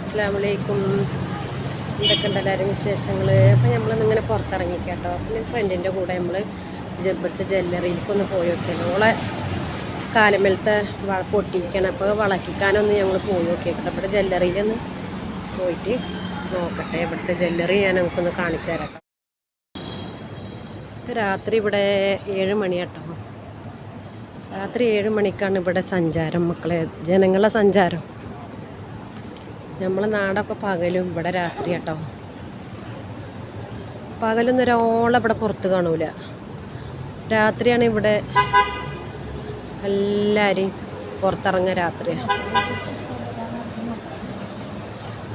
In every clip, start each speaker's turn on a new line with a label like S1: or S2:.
S1: അസ്സാം വലൈക്കും ഇതൊക്കെ എല്ലാവരും വിശേഷങ്ങൾ അപ്പം നമ്മളൊന്നും ഇങ്ങനെ പുറത്തിറങ്ങിക്കാട്ടോ പിന്നെ ഫ്രണ്ടിന്റെ കൂടെ നമ്മൾ ജബ്ബത്ത് ജ്വല്ലറിയിലേക്കൊന്ന് പോയി നോക്കിയാലോ ഓളെ കാലമേലത്തെ വള പൊട്ടിയിരിക്കണം. അപ്പോൾ വളക്കിക്കാനൊന്ന് ഞങ്ങൾ പോയി നോക്കിയേക്കട്ടെ ഇവിടെ ജ്വല്ലറിയിലൊന്ന് പോയിട്ട് നോക്കട്ടെ. ഇവിടുത്തെ ജ്വല്ലറി ഞാൻ നമുക്കൊന്ന് കാണിച്ചു തരാം രാത്രി ഇവിടെ ഏഴ് മണിയാട്ടോ. രാത്രി ഏഴ് മണിക്കാണ് ഇവിടെ സഞ്ചാരം. മക്കളെ ജനങ്ങളുടെ സഞ്ചാരം. നമ്മളെ നാടൊക്കെ പകലും ഇവിടെ രാത്രി കേട്ടോ. പകലൊന്നും ഒരാളെ ഇവിടെ പുറത്ത് കാണൂല. രാത്രിയാണ് ഇവിടെ എല്ലാവരെയും പുറത്തിറങ്ങുക രാത്രിയാണ്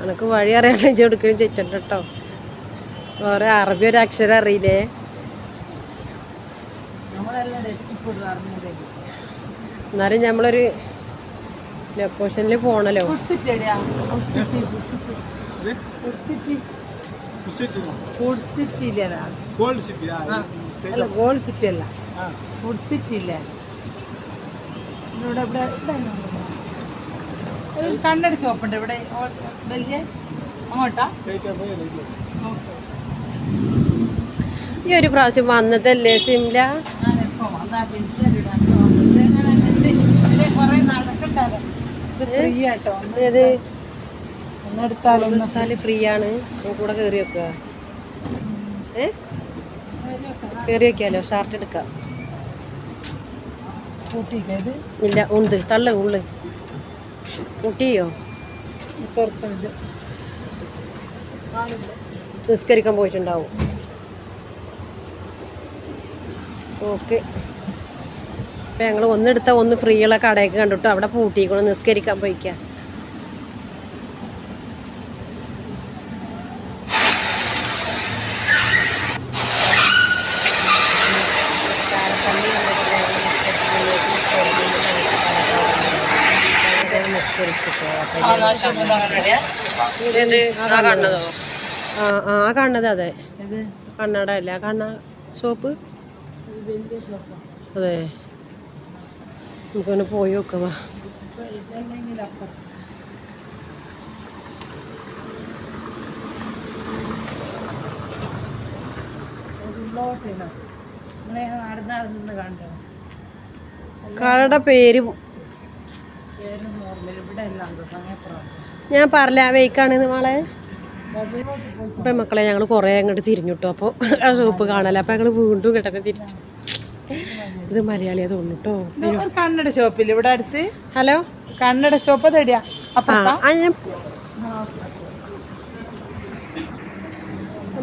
S1: എനക്ക് വഴി അറിയാണ്ട് ചെടുക്കുകയും ചെയ്തിട്ടുണ്ട് കേട്ടോ. വേറെ അറബി ഒരു അക്ഷരം അറിയില്ലേ? എന്നാലും നമ്മളൊരു ലൊക്കേഷനിൽ പോണല്ലോ.
S2: ഗോൾഡ് സിറ്റി
S3: അല്ല ഗോൾഡ് സിറ്റി അല്ല. ഫുഡ് സിറ്റി ഇല്ലേ ഇവിടെ ഇവിടെ ഇവിടെ ഒരു കണ്ണട ഷോപ്പുണ്ട് ഇവിടെ. വലിയ അങ്ങോട്ടാ?
S1: ഈ ഒരു പ്രാവശ്യം വന്നതല്ലേ ഷിംല
S3: ഞാനിപ്പോ വന്നാ
S1: ഏത്?
S3: ഒന്നെടുത്താലോ ഒന്ന്
S1: എടുത്താൽ ഫ്രീ ആണ്. കൂടെ കയറി വെക്കുക. ഏ? കയറി വെക്കാലോ ഷർട്ട് എടുക്കാം. ഇല്ല ഉണ്ട്. തള്ളു ഉള്ളു. കൂട്ടിയോ?
S3: പുറത്തുണ്ട്
S1: നിസ്കരിക്കാൻ പോയിട്ടുണ്ടാവും. ഓക്കെ. അപ്പം ഞങ്ങൾ ഒന്നെടുത്താൽ ഒന്ന് ഫ്രീ ഉള്ള കടയൊക്കെ കണ്ടിട്ട് അവിടെ പൂട്ടിക്കൊണ്ട് നിസ്കരിക്കാൻ പോയിക്കാം. ആ കാണുന്നതോ അതെ. കണ്ണട അല്ല? കണ്ണ
S3: വലിയ
S1: അതെ നമുക്കൊന്ന് പോയി നോക്കവാ
S3: ഇപ്പൊ ഇതല്ലെങ്കിൽ അപ്പുറത്ത് ഒരു ഉള്ളോട്ടിനോ നമ്മളെ നടന്ന് പോയി നോക്കവാ
S1: കടയുടെ പേര് ഞാൻ പറഞ്ഞ ആ വെയ്ക്കാണ് മോളെ? അപ്പം മക്കളെ ഞങ്ങൾ കുറേ അങ്ങോട്ട് തിരിഞ്ഞിട്ടു അപ്പോൾ ആ ഷോപ്പ് കാണാല്ലോ? അപ്പം ഞങ്ങൾ വീണ്ടും കിട്ടൊക്കെ തിരിച്ചു. ഇത് മലയാളിയാ തോന്നുന്നു കേട്ടോ
S3: കണ്ണട ഷോപ്പില്ല ഇവിടെ അടുത്ത്?
S1: ഹലോ?
S3: കണ്ണട ഷോപ്പ് അതെടിയാ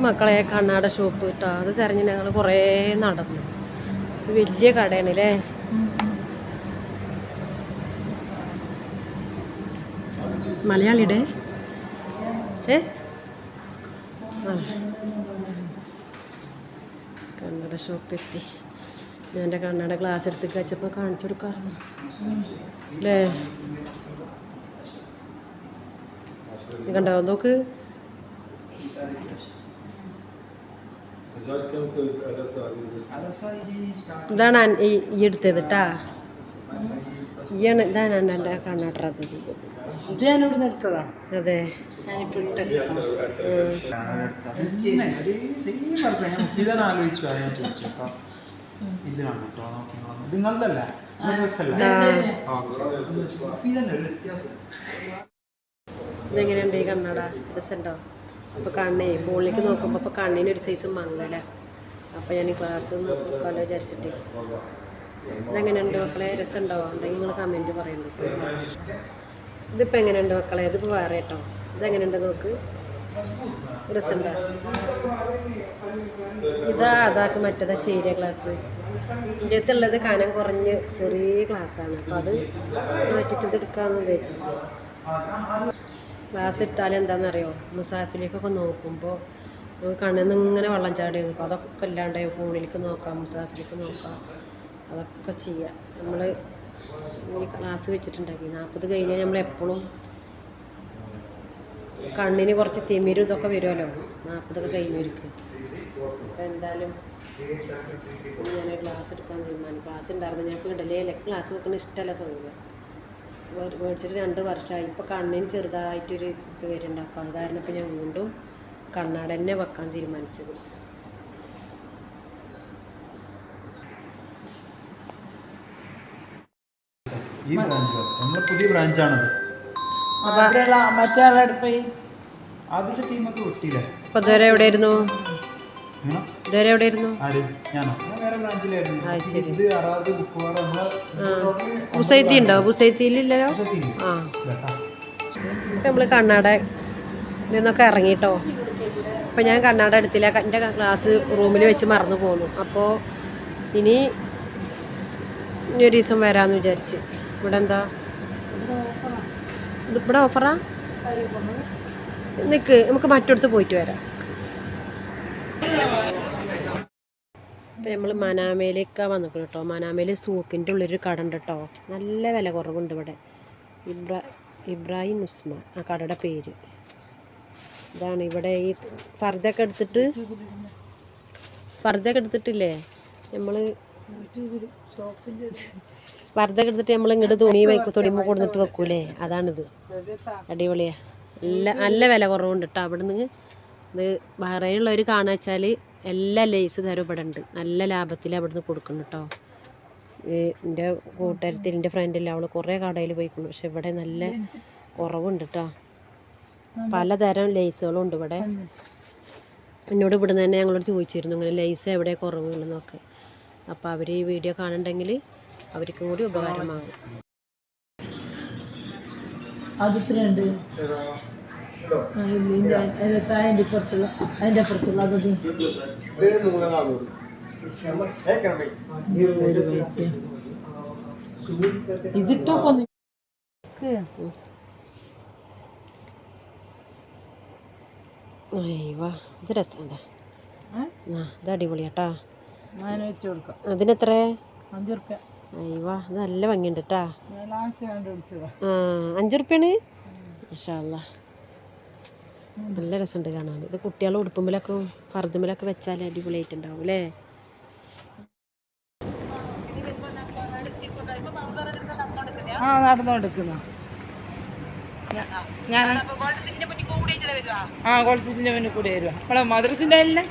S1: മക്കളെ കണ്ണാട ഷോപ്പ് കേട്ടോ അത് തിരഞ്ഞ് ഞങ്ങൾ കുറേ നടന്നു. വലിയ കടയാണ് അല്ലേ മലയാളിയുടെ? ഏ? കണ്ണട ഷോപ്പ് എത്തി. ഞാൻ എന്റെ കണ്ണട ഗ്ലാസ് എടുത്ത് വെച്ചപ്പോൾ കാണിച്ചു കൊടുക്കാറുണ്ട്. അല്ലേ കണ്ടാവും കണ്ടോ? നോക്ക്. ഇതാണ് ഈ ഈ എടുത്തത് കേട്ടാ ഈയാണ് ഇതാണ് എന്റെ കണ്ണാട്ടത്.
S3: ഇത് ഞാൻ ഇവിടെ എടുത്തതാ.
S1: അതെ.
S3: ഞാനിപ്പോ ഇട്ട്
S2: ഇതിനാണ് കേട്ടോ നോക്കി ഇത് നിങ്ങളതല്ല
S1: ഇതെങ്ങനെയുണ്ട് ഈ കണ്ണട? രസമുണ്ടോ? അപ്പോൾ കണ്ണേ ഫോണിലേക്ക് നോക്കുമ്പോൾ അപ്പോൾ കണ്ണിന് ഒരു സൈസ് മങ്ങല അപ്പോൾ ഞാൻ ഈ ക്ലാസ് നോക്കാമല്ലോ വിചാരിച്ചിട്ട്. ഇതെങ്ങനെയുണ്ട് മക്കളെ? രസമുണ്ടോ? ഉണ്ടെങ്കിൽ നിങ്ങൾ കമന്റ് പറയുന്നു ഇതിപ്പോൾ എങ്ങനെയുണ്ട് മക്കളെ? ഇതിപ്പോൾ വേറെ കേട്ടോ. ഇതെങ്ങനെയുണ്ട് നോക്ക്. ഇതാ അതാക്ക് മറ്റേതാ ചേരിയ ക്ലാസ് ഇതിന്റെ അടുത്തുള്ളത് കനം കുറഞ്ഞ് ചെറിയ ക്ലാസ്സാണ് അപ്പോൾ അത് മാറ്റിയിട്ട് ഇത് എടുക്കാമെന്ന് ഉദ്ദേശിച്ചത് ഗ്ലാസ് ഇട്ടാൽ എന്താണെന്നറിയോ മുസാഫിലേക്കൊക്കെ നോക്കുമ്പോൾ കണ്ണിൽ നിന്ന് ഇങ്ങനെ വെള്ളം ചാടിയിരുന്നു അപ്പോൾ അതൊക്കെ ഇല്ലാണ്ടായി ഫോണിലേക്ക് നോക്കാം മുസാഫിലേക്ക് നോക്കാം. അതൊക്കെ ചെയ്യാം. നമ്മൾ ഈ ക്ലാസ് വെച്ചിട്ടുണ്ടാക്കി. നാൽപ്പത് കഴിഞ്ഞാൽ നമ്മൾ എപ്പോഴും കണ്ണിന് കുറച്ച് തിമിരും ഇതൊക്കെ വരുമല്ലോ. നാൽപ്പതൊക്കെ കഴിഞ്ഞവർക്ക് അപ്പം എന്തായാലും ഞാൻ ക്ലാസ് എടുക്കാൻ തീരുമാനം ക്ലാസ് ഉണ്ടായിരുന്നു. ഞങ്ങൾക്ക് ഇടലേ ക്ലാസ് വെക്കുന്ന ഇഷ്ടമല്ല സൗകര്യം വേ- മേടിച്ചിട്ട് രണ്ട് വർഷമായി. ഇപ്പോൾ കണ്ണിന് ചെറുതായിട്ടൊരു ഇത് വരുന്നുണ്ട്. അപ്പോൾ അത് കാരണം ഇപ്പോൾ ഞാൻ വീണ്ടും കണ്ണാട തന്നെ വെക്കാൻ തീരുമാനിച്ചത്.
S2: ഈ ബ്രാഞ്ച് നമ്മളെ പുതിയ ബ്രാഞ്ചാണത്
S3: മറ്റേ ആളുടെ
S2: അതിന്റെ ടീമൊക്കെ വിട്ടില്ല
S1: അപ്പൊ ഇതുവരെ എവിടെയായിരുന്നു? ഇതുവരെ
S2: നമ്മളെ
S1: ബുസൈത്തി ഉണ്ടോ? ബുസൈത്തിയിലില്ലല്ലോ? ആ. നമ്മൾ കണ്ണാട നിന്നൊക്കെ ഇറങ്ങിട്ടോ. അപ്പോൾ ഞാൻ കണ്ണാട എടുത്തില്ല എന്റെ ക്ലാസ് റൂമിൽ വെച്ച് മറന്നു പോന്നു. അപ്പോൾ ഇനി ഇനി ഒരു ദിവസം വരാമെന്ന് വിചാരിച്ച്. ഇവിടെ എന്താ ഇത് ഇവിടെ ഓഫറാ നിൽക്ക് നമുക്ക് മറ്റടുത്ത് പോയിട്ട് വരാം ഇപ്പം നമ്മൾ മനാമയിലേക്കാണ് വന്നിക്കണം കേട്ടോ മനാമയിൽ സൂക്കിന്റെ ഉള്ളിലൊരു കട ഉണ്ട് കേട്ടോ നല്ല വില കുറവുണ്ട് ഇവിടെ ഇബ്രാ ഇബ്രാഹിം ഉസ്മാൻ ആ കടയുടെ പേര് ഇതാണ് ഇവിടെ ഈ ഫർദൊക്കെ എടുത്തിട്ട് ഫർദൊക്കെ എടുത്തിട്ടില്ലേ നമ്മൾ ഫർദൊക്കെ എടുത്തിട്ട് നമ്മൾ ഇങ്ങോട്ട് തുണി വയ്ക്കും തുണിമ കൊടുത്തിട്ട് വെക്കൂലേ അതാണിത് അടിപൊളിയാ നല്ല നല്ല വില കുറവുണ്ട് കേട്ടോ അവിടെ നിന്ന് ഇത് ബഹ്റൈനുള്ളവർ കാണുക വെച്ചാൽ എല്ലാ ലേസ് തരം ഇവിടെ ഉണ്ട് നല്ല ലാഭത്തിൽ അവിടെ നിന്ന് കൊടുക്കുന്നു കേട്ടോ എന്റെ കൂട്ടുകാരത്തിൽ എന്റെ ഫ്രണ്ടില്ല അവൾ കുറേ കടയിൽ പോയിക്കുന്നു പക്ഷെ ഇവിടെ നല്ല കുറവുണ്ട് കേട്ടോ പലതരം ലേസുകളും ഉണ്ട് ഇവിടെ. എന്നോട് ഇവിടെ തന്നെ ഞങ്ങളോട് ചോദിച്ചിരുന്നു ഇങ്ങനെ ലേസ് എവിടെ കുറവുള്ളതെന്നൊക്കെ അപ്പോൾ അവർ ഈ വീഡിയോ കാണുന്നുണ്ടെങ്കിൽ അവർക്കും കൂടി ഉപകാരമാകും.
S3: അതിത്രയുണ്ട്. അതിന്റെ പുറത്തുള്ള അതിന്റെ അപ്പുറത്തുള്ള അതൊന്നും ഇതിട്ടോ
S1: ഇത് രസമുണ്ടാ ആ ഇത് അടിപൊളിയാട്ടാ
S2: അതിനെത്ര?
S3: അഞ്ച് റുപ്യ
S1: അയ്യവാ ഇത് നല്ല ഭംഗിയുണ്ട് കേട്ടാ ആ അഞ്ച് റുപ്യാണ് മഷാല്ല നല്ല രസമുണ്ട് കാണാൻ. ഇത് കുട്ടികളെ ഉടുപ്പുമ്പിലൊക്കെ ഫർദുമ്പിലൊക്കെ വെച്ചാൽ അടിപൊളിയായിട്ടുണ്ടാവും അല്ലേ
S3: ആ നടന്നുകൊടുക്കുന്നു ഞാൻ ആ കോളേജിന്റെ മുന്നിൽ കൂടി വരുവാ. നമ്മളെ മദ്രസിന്റെ അല്ലേ